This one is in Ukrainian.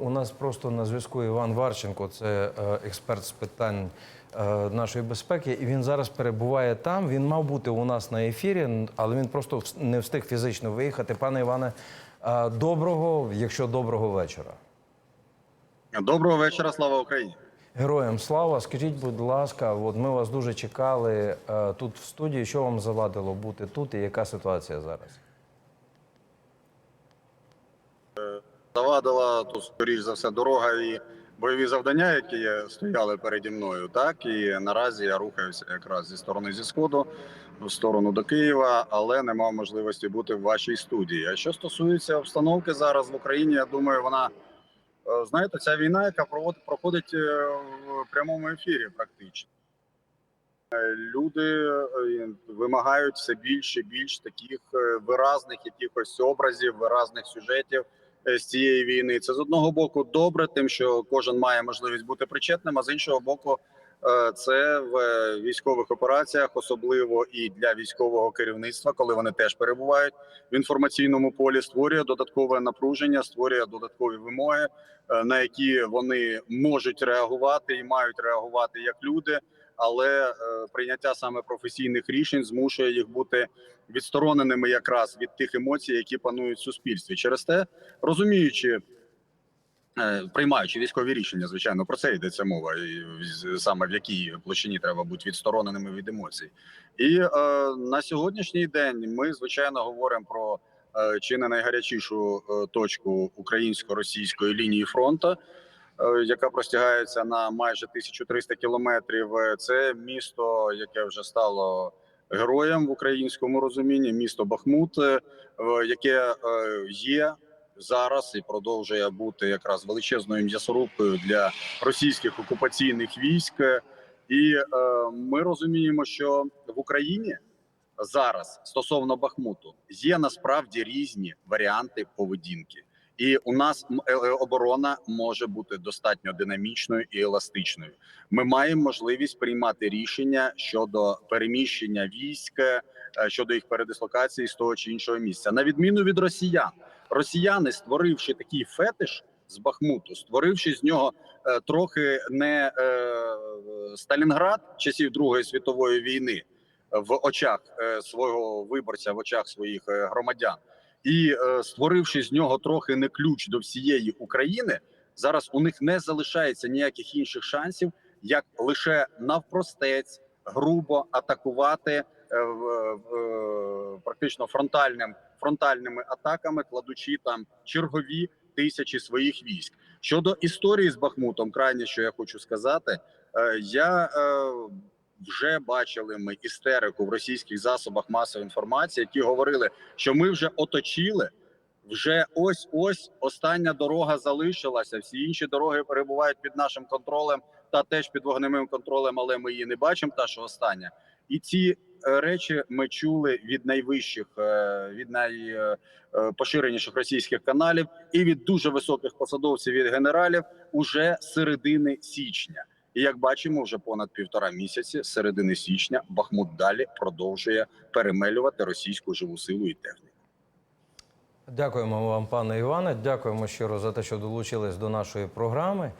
У нас просто на зв'язку Іван Варченко, це е, експерт з питань е, нашої безпеки, і він зараз перебуває там. Він мав бути у нас на ефірі, але він просто не встиг фізично виїхати. Пане Іване, е, доброго, якщо доброго вечора. Доброго вечора, слава Україні. Героям слава. Скажіть, будь ласка, от ми вас дуже чекали тут в студії. Що вам завадило бути тут і яка ситуація зараз? Завадила тут, скоріш за все, дорога і бойові завдання, які стояли переді мною. Так і наразі я рухаюся якраз зі сторони зі сходу в сторону до Києва, але не мав можливості бути в вашій студії. А що стосується обстановки зараз в Україні, я думаю, вона е, знаєте, ця війна, яка проходить е, в прямому ефірі, практично. Е, Люди вимагають все більше, більш таких виразних якихось образів, виразних сюжетів з цієї війни. Це з одного боку добре, тим, що кожен має можливість бути причетним, а з іншого боку, е, це в е, військових операціях, особливо і для військового керівництва, коли вони теж перебувають в інформаційному полі, створює додаткове напруження, створює додаткові вимоги, е, на які вони можуть реагувати і мають реагувати як люди. Але е, прийняття саме професійних рішень змушує їх бути відстороненими якраз від тих емоцій, які панують в суспільстві. Через те, розуміючи, е, приймаючи військові рішення, звичайно, про це йдеться мова, і саме в якій площині треба бути відстороненими від емоцій. І е, на сьогоднішній день ми звичайно говоримо про е, чи не найгарячішу точку українсько-російської лінії фронту. Е, Яка простягається на майже 1300 кілометрів, Е, це місто, яке вже стало героєм в українському розумінні, місто Бахмут, е, яке є зараз і продовжує бути якраз величезною м'ясорубкою для російських окупаційних військ. І ми розуміємо, що в Україні зараз стосовно Бахмуту є насправді різні варіанти поведінки. І у нас е, е, оборона може бути достатньо динамічною і еластичною. Ми маємо можливість приймати рішення щодо переміщення військ, е, щодо їх передислокації з того чи іншого місця, на відміну від росіян. Росіяни, створивши такий фетиш з Бахмуту, створивши з нього трохи не Сталінград часів Другої світової війни в очах свого виборця, в очах своїх громадян, і е, створивши з нього трохи не ключ до всієї України, зараз у них не залишається ніяких інших шансів, як лише навпростець грубо атакувати е, е, практично фронтальним фронтальними атаками, кладучи там чергові тисячі своїх військ. Щодо історії з Бахмутом, крайне що я хочу сказати, я вже бачили ми істерику в російських засобах масової інформації, які говорили, що ми вже оточили. Вже ось ось остання дорога залишилася. Всі інші дороги перебувають під нашим контролем та теж під вогневим контролем, але ми її не бачимо. Та що остання, і ці е, речі ми чули від найвищих, е, від найпоширеніших російських каналів і від дуже високих посадовців від генералів уже середини січня. І як бачимо, вже понад півтора місяці, середини січня, Бахмут далі продовжує перемелювати російську живу силу і техніку. Дякуємо вам, пане Іване. Дякуємо щиро за те, що долучились до нашої програми.